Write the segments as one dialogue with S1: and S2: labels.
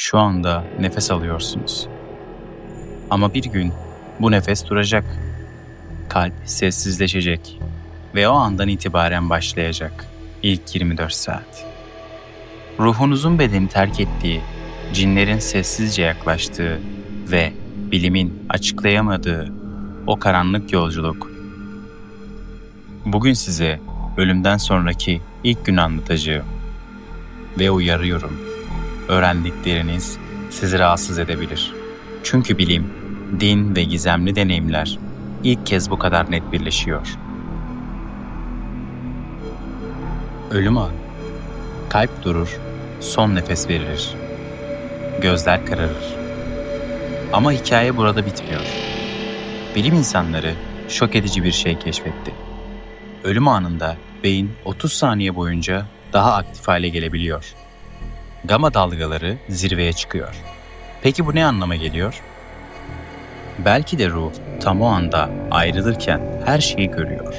S1: Şu anda nefes alıyorsunuz. Ama bir gün bu nefes duracak. Kalp sessizleşecek ve o andan itibaren başlayacak ilk 24 saat. Ruhunuzun bedeni terk ettiği, cinlerin sessizce yaklaştığı ve bilimin açıklayamadığı o karanlık yolculuk. Bugün size ölümden sonraki ilk gün anlatacağım ve uyarıyorum. Öğrendikleriniz sizi rahatsız edebilir. Çünkü bilim, din ve gizemli deneyimler ilk kez bu kadar net birleşiyor. Ölüm anı. Kalp durur, son nefes verilir. Gözler kararır. Ama hikaye burada bitmiyor. Bilim insanları şok edici bir şey keşfetti. Ölüm anında beyin 30 saniye boyunca daha aktif hale gelebiliyor. Gama dalgaları zirveye çıkıyor. Peki bu ne anlama geliyor? Belki de ruh tam o anda ayrılırken her şeyi görüyor.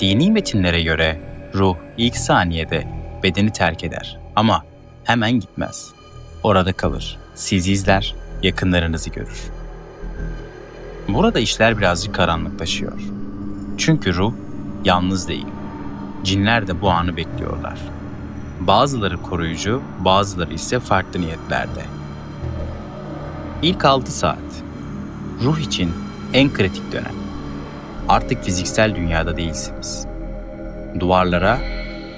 S1: Dini metinlere göre ruh ilk saniyede bedeni terk eder ama hemen gitmez. Orada kalır, sizi izler, yakınlarınızı görür. Burada işler birazcık karanlıklaşıyor. Çünkü ruh yalnız değil. Cinler de bu anı bekliyorlar. Bazıları koruyucu, bazıları ise farklı niyetlerde. İlk 6 saat ruh için en kritik dönem. Artık fiziksel dünyada değilsiniz. Duvarlara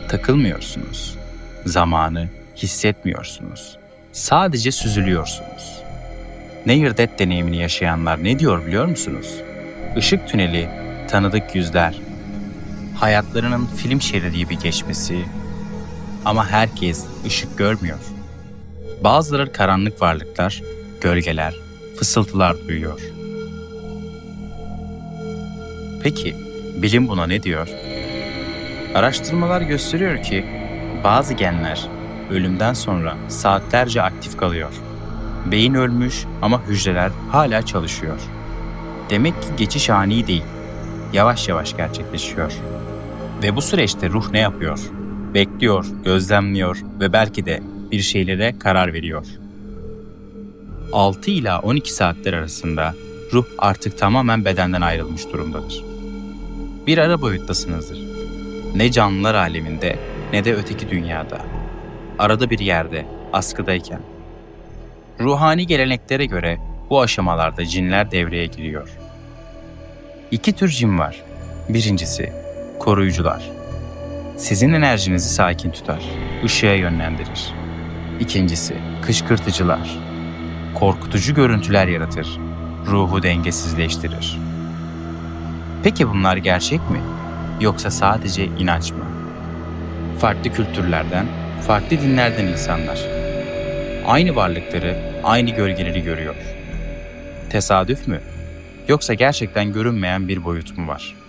S1: takılmıyorsunuz. Zamanı hissetmiyorsunuz. Sadece süzülüyorsunuz. Near Death deneyimini yaşayanlar ne diyor biliyor musunuz? Işık tüneli, tanıdık yüzler, hayatlarının film şeridi gibi geçmesi ama herkes ışık görmüyor. Bazıları karanlık varlıklar, gölgeler, fısıltılar duyuyor. Peki bilim buna ne diyor? Araştırmalar gösteriyor ki bazı genler ölümden sonra saatlerce aktif kalıyor. Beyin ölmüş ama hücreler hala çalışıyor. Demek ki geçiş ani değil, yavaş yavaş gerçekleşiyor. Ve bu süreçte ruh ne yapıyor? Bekliyor, gözlemliyor ve belki de bir şeylere karar veriyor. 6 ila 12 saatler arasında ruh artık tamamen bedenden ayrılmış durumdadır. Bir ara boyuttasınızdır. Ne canlılar aleminde ne de öteki dünyada. Arada bir yerde, askıdayken. Ruhani geleneklere göre bu aşamalarda cinler devreye giriyor. İki tür cin var. Birincisi koruyucular. Sizin enerjinizi sakin tutar, ışığa yönlendirir. İkincisi kışkırtıcılar. Korkutucu görüntüler yaratır, ruhu dengesizleştirir. Peki bunlar gerçek mi? Yoksa sadece inanç mı? Farklı kültürlerden, farklı dinlerden insanlar. Aynı varlıkları, aynı gölgeleri görüyor. Tesadüf mü? Yoksa gerçekten görünmeyen bir boyut mu var?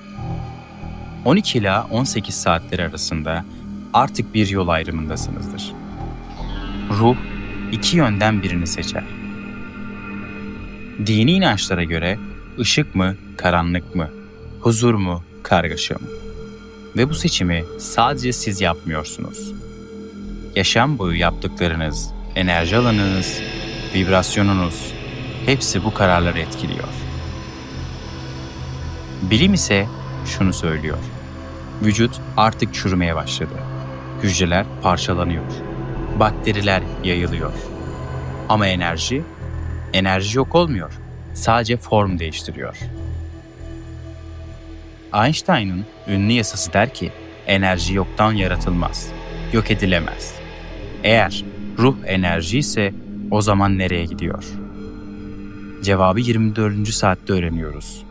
S1: 12 ila 18 saatler arasında artık bir yol ayrımındasınızdır. Ruh iki yönden birini seçer. Dini inançlara göre ışık mı, karanlık mı, huzur mu, kargaşa mı? Ve bu seçimi sadece siz yapmıyorsunuz. Yaşam boyu yaptıklarınız, enerji alanınız, vibrasyonunuz hepsi bu kararları etkiliyor. Bilim ise şunu söylüyor. Vücut artık çürümeye başladı. Hücreler parçalanıyor. Bakteriler yayılıyor. Ama enerji, enerji yok olmuyor. Sadece form değiştiriyor. Einstein'ın ünlü yasası der ki, enerji yoktan yaratılmaz, yok edilemez. Eğer ruh enerji ise o zaman nereye gidiyor? Cevabı 24. saatte öğreniyoruz.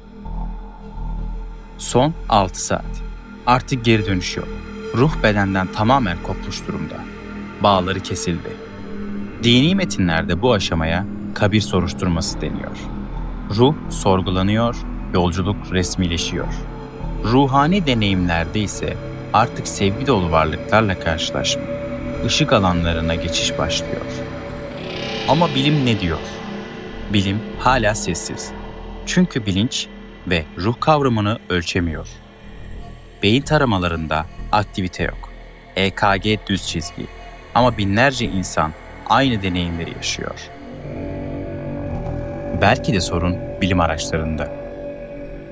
S1: Son 6 saat. Artık geri dönüş yok. Ruh bedenden tamamen kopmuş durumda. Bağları kesildi. Dini metinlerde bu aşamaya kabir soruşturması deniyor. Ruh sorgulanıyor, yolculuk resmileşiyor. Ruhani deneyimlerde ise artık sevgi dolu varlıklarla karşılaşma, ışık alanlarına geçiş başlıyor. Ama bilim ne diyor? Bilim hala sessiz. Çünkü bilinç ve ruh kavramını ölçemiyor. Beyin taramalarında aktivite yok. EKG düz çizgi. Ama binlerce insan aynı deneyimleri yaşıyor. Belki de sorun bilim araçlarında.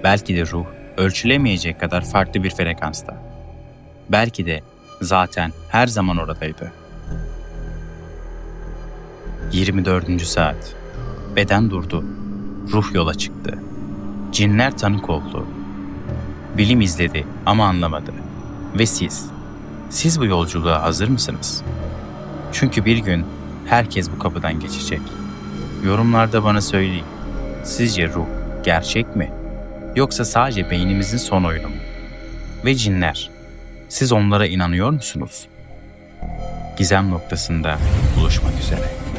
S1: Belki de ruh ölçülemeyecek kadar farklı bir frekansta. Belki de zaten her zaman oradaydı. 24. saat. Beden durdu. Ruh yola çıktı. Cinler tanık oldu. Bilim izledi ama anlamadı. Ve siz? Siz bu yolculuğa hazır mısınız? Çünkü bir gün herkes bu kapıdan geçecek. Yorumlarda bana söyleyin. Sizce ruh gerçek mi? Yoksa sadece beynimizin son oyunu mu? Ve cinler, siz onlara inanıyor musunuz? Gizem noktasında buluşmak üzere.